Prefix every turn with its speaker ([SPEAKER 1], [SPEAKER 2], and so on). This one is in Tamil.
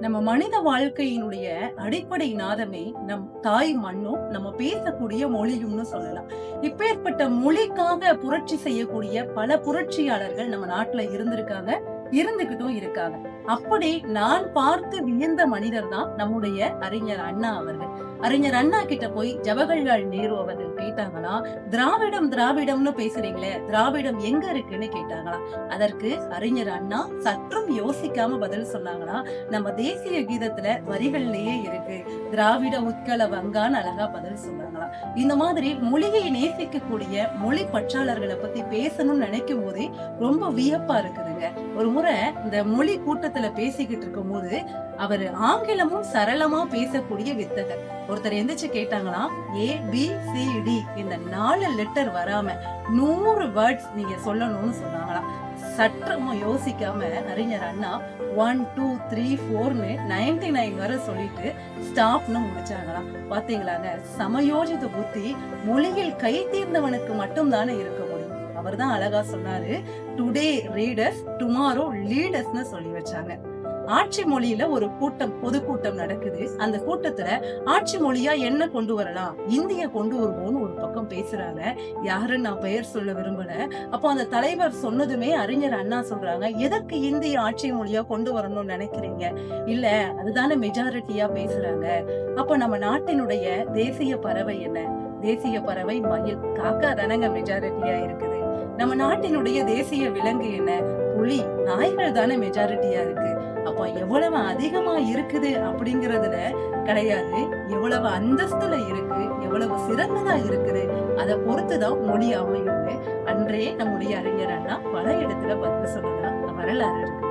[SPEAKER 1] நம்ம மனித வாழ்க்கையினுடைய அடிப்படை நாதமே நம் தாய் மண்ணும் நம்ம பேசக்கூடிய மொழியும்னு சொல்லலாம். இப்பேற்பட்ட மொழிக்காக புரட்சி செய்யக்கூடிய பல புரட்சியாளர்கள் நம்ம நாட்டுல இருந்திருக்காங்க இருந்துகிட்டும் இருக்காங்க. அப்படி நான் பார்த்து வியந்த மனிதர் தான் நம்முடைய அறிஞர் அண்ணா அவர்கள். அறிஞர் அண்ணா கிட்ட போய் ஜவஹர்லால் நேரு அவர்கள் கேட்டாங்களா திராவிடம் திராவிடம்னு பேசுறீங்களே திராவிடம் எங்க இருக்குன்னு கேட்டாங்களா அதற்கு அறிஞர் அண்ணா சற்றும் யோசிக்காம பதில் சொன்னாங்களா நம்ம தேசிய கீதத்துல வரிகள்லயே இருக்கு திராவிட உட்கல வங்கான்னு அழகா பதில் சொன்னாங்களா இந்த மாதிரி மொழியை நேசிக்கக்கூடிய மொழி பற்றாளர்களை பத்தி பேசணும்னு நினைக்கும் போதே ரொம்ப வியப்பா இருக்குதுங்க. ஒரு முறை இந்த மொழி கூட்டத்துல பேசிக்கிட்டு இருக்கும் போது அவர் ஆங்கிலமும் சரளமா பேசக்கூடிய வித்தகர். ஒருத்தர் எந்திரிச்சு கேட்டாங்களாம் ஏ பி சி டி இந்த நாலு லெட்டர் வராம நூறு வேர்ட்ஸ் நீங்க சொல்லணும்னு சொன்னாங்களாம். சற்றமும் யோசிக்காம அறிஞர் அண்ணா ஒன் டூ த்ரீ ஃபோர்னு நைன்டி நைன் வரை சொல்லிட்டு ஸ்டாப்னு முடிச்சாங்களாம். பாத்தீங்களாங்க? சமயோஜித புத்தி மொழியில் கை தீர்ந்தவனுக்கு மட்டும்தானே இருக்க முடியும். அவர் தான் அழகா சொன்னாரு டுடே ரீடர்ஸ் டுமாரோ லீடர்ஸ்னு சொல்லி வச்சாங்க. ஆட்சி மொழியில ஒரு கூட்டம் பொதுக்கூட்டம் நடக்குது. அந்த கூட்டத்துல ஆட்சி மொழியா என்ன கொண்டு வரலாம்? இந்திய கொண்டு வருவோம்னு ஒரு பக்கம் பேசுறாங்க. யாருன்னு நான் பெயர் சொல்ல விரும்பல. அப்போ அந்த தலைவர் சொன்னதுமே அறிஞர் அண்ணா சொல்றாங்க. எதற்கு இந்திய ஆட்சி மொழியா கொண்டு வரணும்னு நினைக்கிறீங்க? இல்ல அதுதானே மெஜாரிட்டியா பேசுறாங்க. அப்ப நம்ம நாட்டினுடைய தேசிய பறவை என்ன? தேசிய பறவை மயில். காக்கா தானங்க மெஜாரிட்டியா இருக்குது. நம்ம நாட்டினுடைய தேசிய விலங்கு என்ன? புலி. நாய்கள் தானே மெஜாரிட்டியா இருக்கு. அப்ப எவ்வளவு அதிகமா இருக்குது அப்படிங்கறதுல கிடையாது. எவ்வளவு அந்தஸ்துல இருக்கு எவ்வளவு சிறந்ததா இருக்குது அதை பொறுத்துதான் மொழி அமையுது. அன்றே நம்முடைய அறிஞர் அண்ணா பல இடத்துல பதில் சொல்லலாம் வரலாறு இருக்கு.